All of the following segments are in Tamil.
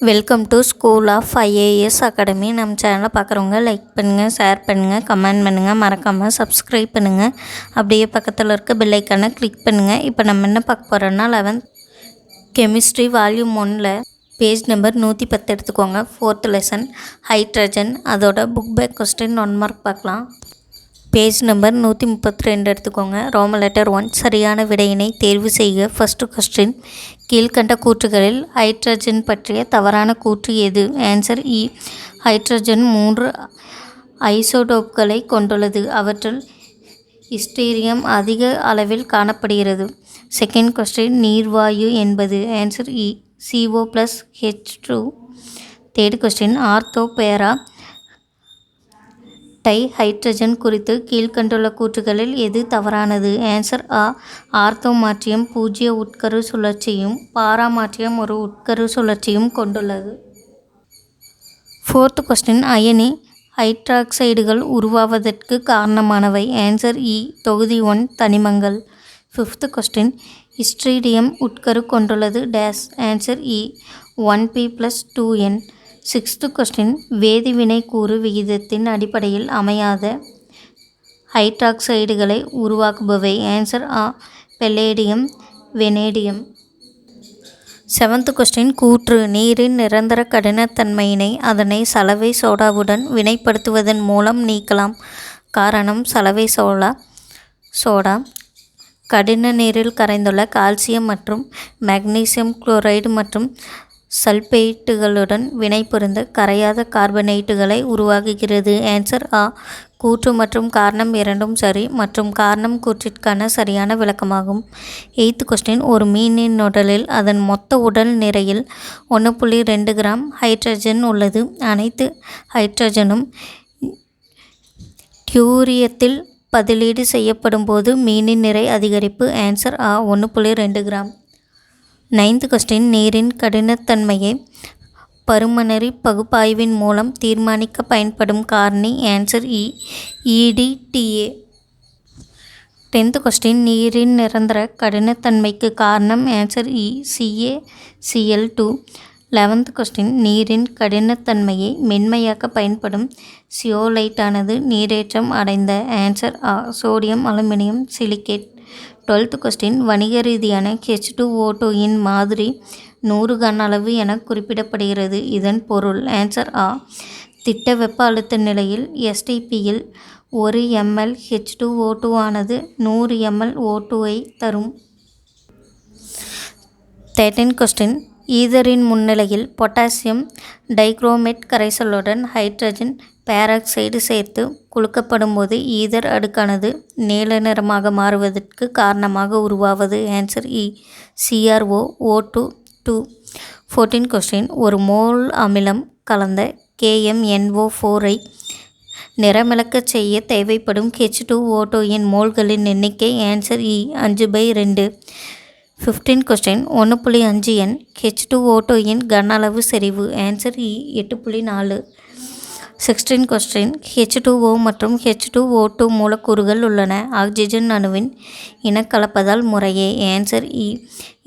Welcome to school of IAS academy நம்ம சேனலை பார்க்குறவங்க லைக் பண்ணுங்கள் ஷேர் பண்ணுங்கள் கமெண்ட் பண்ணுங்கள் மறக்காமல் சப்ஸ்கிரைப் பண்ணுங்கள் அப்படியே பக்கத்தில் இருக்க பெல்லைக்கானை கிளிக் பண்ணுங்கள் இப்போ நம்ம என்ன பார்க்க போகிறோன்னா லெவன்த் கெமிஸ்ட்ரி வால்யூம் ஒனில் பேஜ் நம்பர் நூற்றி பத்து எடுத்துக்கோங்க. ஃபோர்த் லெசன் ஹைட்ரஜன் அதோட book back question one mark பார்க்கலாம். பேஜ் நம்பர் நூற்றி முப்பத்தி ரெண்டு எடுத்துக்கோங்க. ரோம லெட்டர் ஒன் சரியான விடையினை தேர்வு செய்க. ஃபஸ்ட்டு கொஸ்டின் கீழ்கண்ட கூற்றுகளில் ஹைட்ரஜன் பற்றிய தவறான கூற்று எது? ஆன்சர் இ ஹைட்ரஜன் மூன்று ஐசோடோப்களை கொண்டுள்ளது. அவற்றில் ஹிஸ்டீரியம் அதிக அளவில் காணப்படுகிறது. செகண்ட் கொஸ்டின் நீர்வாயு என்பது? ஆன்சர் இ CO plus H two third question ortho para dihydrogen குறித்து கீழ்கண்டுள்ள கூற்றுகளில் எது தவறானது? ஆன்சர் ஆ ஆர்த்தோ மாற்றியம் பூஜ்ஜிய உட்கரு சுழற்சியும் பாரா மாற்றியம் ஒரு உட்கரு சுழற்சியும் கொண்டுள்ளது. ஃபோர்த் கொஸ்டின் அயனி ஹைட்ராக்சைடுகள் உருவாவதற்கு காரணமானவை? ஆன்சர் இ e. தொகுதி ஒன் தனிமங்கள். ஃபிஃப்த் கொஸ்டின் இஸ்ட்ரீடியம் உட்கரு கொண்டுள்ளது. டேஸ் ஆன்சர் இ one P plus two N sixth question வேதிவினை கூறு விகிதத்தின் அடிப்படையில் அமையாத ஹைட்ராக்சைடுகளை உருவாக்குபவை. ஆன்சர் ஆ பெல்லேடியம் வெனேடியம் செவன்த் கொஸ்டின் கூற்று நீரின் நிரந்தர கடினத்தன்மையினை அதனை சலவை சோடாவுடன் வினைப்படுத்துவதன் மூலம் நீக்கலாம். காரணம் சலவை சோடா சோடா கடின நீரில் கரைந்துள்ள கால்சியம் மற்றும் மெக்னீசியம் குளோரைடு மற்றும் சல்பேட்டுகளுடன் வினைபுரிந்து கரையாத கார்பனேட்டுகளை உருவாக்குகிறது. ஆன்சர் ஆ கூற்று மற்றும் காரணம் இரண்டும் சரி மற்றும் காரணம் கூற்றிற்கான சரியான விளக்கமாகும். எய்த் கொஸ்டின் ஒரு மீனின் உடலில் அதன் மொத்த உடல் நிறையில் ஒன்று புள்ளி ரெண்டு கிராம் ஹைட்ரஜன் உள்ளது. அனைத்து ஹைட்ரஜனும் டியூரியத்தில் பதிலீடு செய்யப்படும் போது மீனின் நிறை அதிகரிப்பு. ஆன்சர் ஆ ஒன்று புள்ளி ரெண்டு கிராம். நைன்த் கொஸ்டின் நீரின் கடினத்தன்மையை பருமனரி பகுப்பாய்வின் மூலம் தீர்மானிக்க பயன்படும் காரணி ஆன்சர் இ e, இடிடிஏ டென்த் கொஸ்டின் நீரின் நிரந்தர கடினத்தன்மைக்கு காரணம் ஆன்சர் இ e, CA CL two eleventh question நீரின் கடினத்தன்மையை மென்மையாக்க பயன்படும் சியோலைட்டானது நீரேற்றம் அடைந்த ஆன்சர் ஆ sodium aluminium silicate twelfth question வணிக ரீதியான ஹெச் டூ ஓ டூயின் மாதிரி நூறு கன அளவு என குறிப்பிடப்படுகிறது. இதன் பொருள் ஆன்சர் ஆ திட்ட வெப்ப அழுத்த நிலையில் எஸ்டிபியில் ஒரு ML H two O two ஆனது நூறு எம்எல் ஓ டூவை தரும். Thirteen question. ஈதரின் முன்னிலையில் பொட்டாசியம் டைக்ரோமேட் கரைசலுடன் ஹைட்ரஜன் பேராக்சைடு சேர்த்து குழுக்கப்படும்போது ஈதர் அடுக்கானது நீல நிறமாக மாறுவதற்கு காரணமாக உருவாவது. ஆன்சர் இ CRO O two two fourteen question ஒரு மோல் அமிலம் கலந்த கேஎம்என்ஓ ஃபோரை நிறமிளக்கச் செய்ய தேவைப்படும் ஹெச் டூ ஓட்டோயின் மோல்களின் எண்ணிக்கை ஆன்சர் இ e. அஞ்சு பை ரெண்டு. ஃபிஃப்டீன் கொஸ்டின் ஒன்று புள்ளி அஞ்சு எண் ஹெச் டூ ஓட்டோயின் கன அளவு செறிவு. ஆன்சர் இ e. எட்டு புள்ளி நாலு. Sixteen question H two O மற்றும் ஹெச் டூ ஓ டூ மூலக்கூறுகள் உள்ளன. ஆக்சிஜன் அணுவின் இனக்கலப்பதால் முறையே. ஆன்சர் இ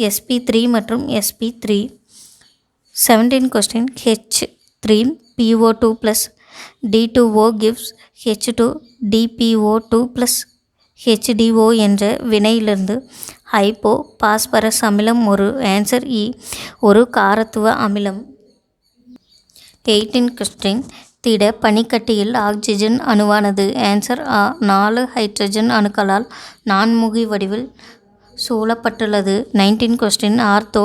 எஸ்பி த்ரீ மற்றும் SP three seventeen question H three PO two plus D two O gives H two DPO two plus HDO என்ற வினையிலிருந்து ஹைப்போ பாஸ்பரஸ் அமிலம் ஒரு. ஆன்சர் இ ஒரு காரத்துவ அமிலம். எயிட்டீன் கொஸ்டின் திட பனிக்கட்டியில் ஆக்சிஜன் அணுவானது. ஆன்சர் ஆ நாலு ஹைட்ரஜன் அணுக்களால் நான்முகி வடிவில் சூழப்பட்டுள்ளது. நைன்டீன் கொஸ்டின் ஆர்த்தோ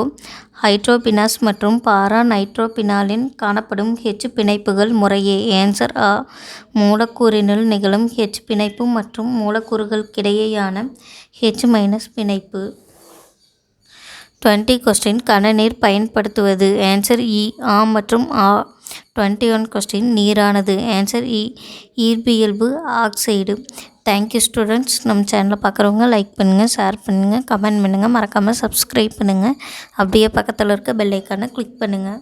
ஹைட்ரோபினாஸ் மற்றும் பாரா நைட்ரோபினாலின் காணப்படும் ஹெச் பிணைப்புகள் முறையே. ஆன்சர் ஆ மூலக்கூறினுள் நிகழும் ஹெச் பிணைப்பு மற்றும் மூலக்கூறுகளுக்கிடையேயான ஹெச் மைனஸ் பிணைப்பு. டுவெண்ட்டி கொஸ்டின் கனநீர் பயன்படுத்துவது. ஆன்சர் இ e. ஆ மற்றும் ஆ. டுவெண்ட்டி ஒன் கொஸ்டின் நீரானது. ஆன்சர் இ e, ஈர்பியல்பு ஆக்சைடு. தேங்க்யூ ஸ்டூடெண்ட்ஸ் நம்ம சேனலை பார்க்குறவங்க லைக் பண்ணுங்கள் ஷேர் பண்ணுங்கள் கமெண்ட் பண்ணுங்கள் மறக்காமல் சப்ஸ்கிரைப் பண்ணுங்கள் அப்படியே பக்கத்தில் இருக்க பெல்லைக்கானை கிளிக் பண்ணுங்கள்